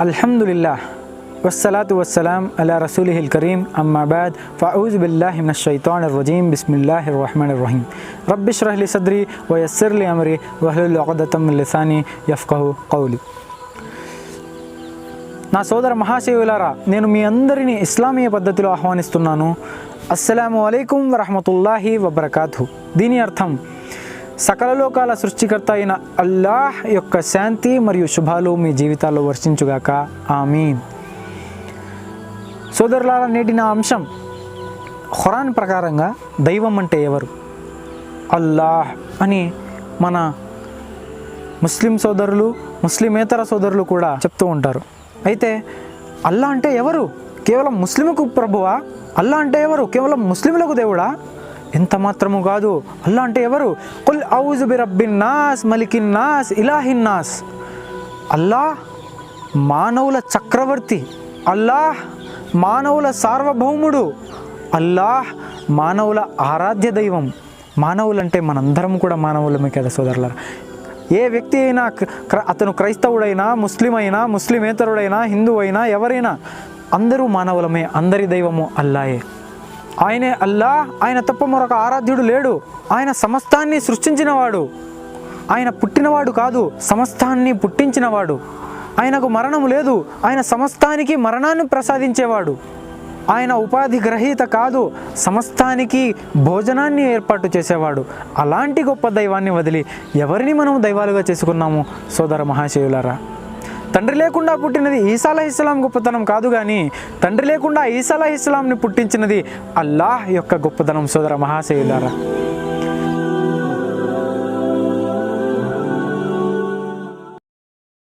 అల్హమ్దుల్లా వస్సలాతు వస్సలాం అలా రసూలిహిల్ కరీం అమ్మాబాద్ ఫౌజ్ బిల్లాహి మిన షైతాన్ రజీం బిస్మిల్లాహి రహమాన్ రహీం రబ్బిష్ రహ్లి సద్రి వయస్సర్లి అమరి వహలుల్ అకదతం లిసాని యఫ్కహు కౌలి నా సోదర మహాశివులారా నేను మీ అందరినీ ఇస్లామీయ పద్ధతిలో ఆహ్వానిస్తున్నాను అస్సలాము అలైకుం వరహమతుల్లాహి వబర్కాతు దీని అర్థం సకల లోకాల సృష్టికర్త అయిన అల్లాహ్ యొక్క శాంతి మరియు శుభాలు మీ జీవితాల్లో వర్షించుగాక. ఆమీన్. సోదరులారా నేటి నా అంశం ఖురాన్ ప్రకారంగా దైవం అంటే ఎవరు? అల్లాహ్ అని మన ముస్లిం సోదరులు ముస్లిమేతర సోదరులు కూడా చెప్తూ ఉంటారు. అయితే అల్లా అంటే ఎవరు? కేవలం ముస్లింకు ప్రభువా? అల్లా అంటే ఎవరు? కేవలం ముస్లింలకు దేవుడా? ఎంత మాత్రము కాదు. అల్లా అంటే ఎవరు? కుల్ ఔజు బి రబ్బిన్ నాస్ మలికిన్ నాస్ ఇలాహిన్ నాస్. అల్లాహ్ మానవుల చక్రవర్తి. అల్లాహ్ మానవుల సార్వభౌముడు. అల్లాహ్ మానవుల ఆరాధ్య దైవం. మానవులంటే మనందరం కూడా మానవులమే కదా సోదరులారా. ఏ వ్యక్తి అయినా క్ర- అతను క్రైస్తవుడైనా ముస్లిం అయినా ముస్లిమేతరుడైనా హిందూ అయినా ఎవరైనా అందరూ మానవులమే. అందరి దైవము అల్లాయే. ఆయనే అల్లా ఆయన తప్ప మరొక ఆరాధ్యుడు లేడు. ఆయన సమస్తాన్ని సృష్టించినవాడు. ఆయన పుట్టినవాడు కాదు సమస్తాన్ని పుట్టించినవాడు. ఆయనకు మరణం లేదు ఆయన సమస్తానికి మరణాన్ని ప్రసాదించేవాడు. ఆయన ఉపాధి గ్రహీత కాదు సమస్తానికి భోజనాన్ని ఏర్పాటు చేసేవాడు. అలాంటి గొప్ప దైవాన్ని వదిలి ఎవరిని మనం దైవాలుగా చేసుకున్నాము? సోదర మహాశయులారా తండ్రి లేకుండా పుట్టినది ఈసాల ఇస్లాం గొప్పతనం కాదు కానీ తండ్రి లేకుండా ఈసాల ఇస్లాంని పుట్టించినది అల్లాహ్ యొక్క గొప్పతనం సోదర మహాశయులారా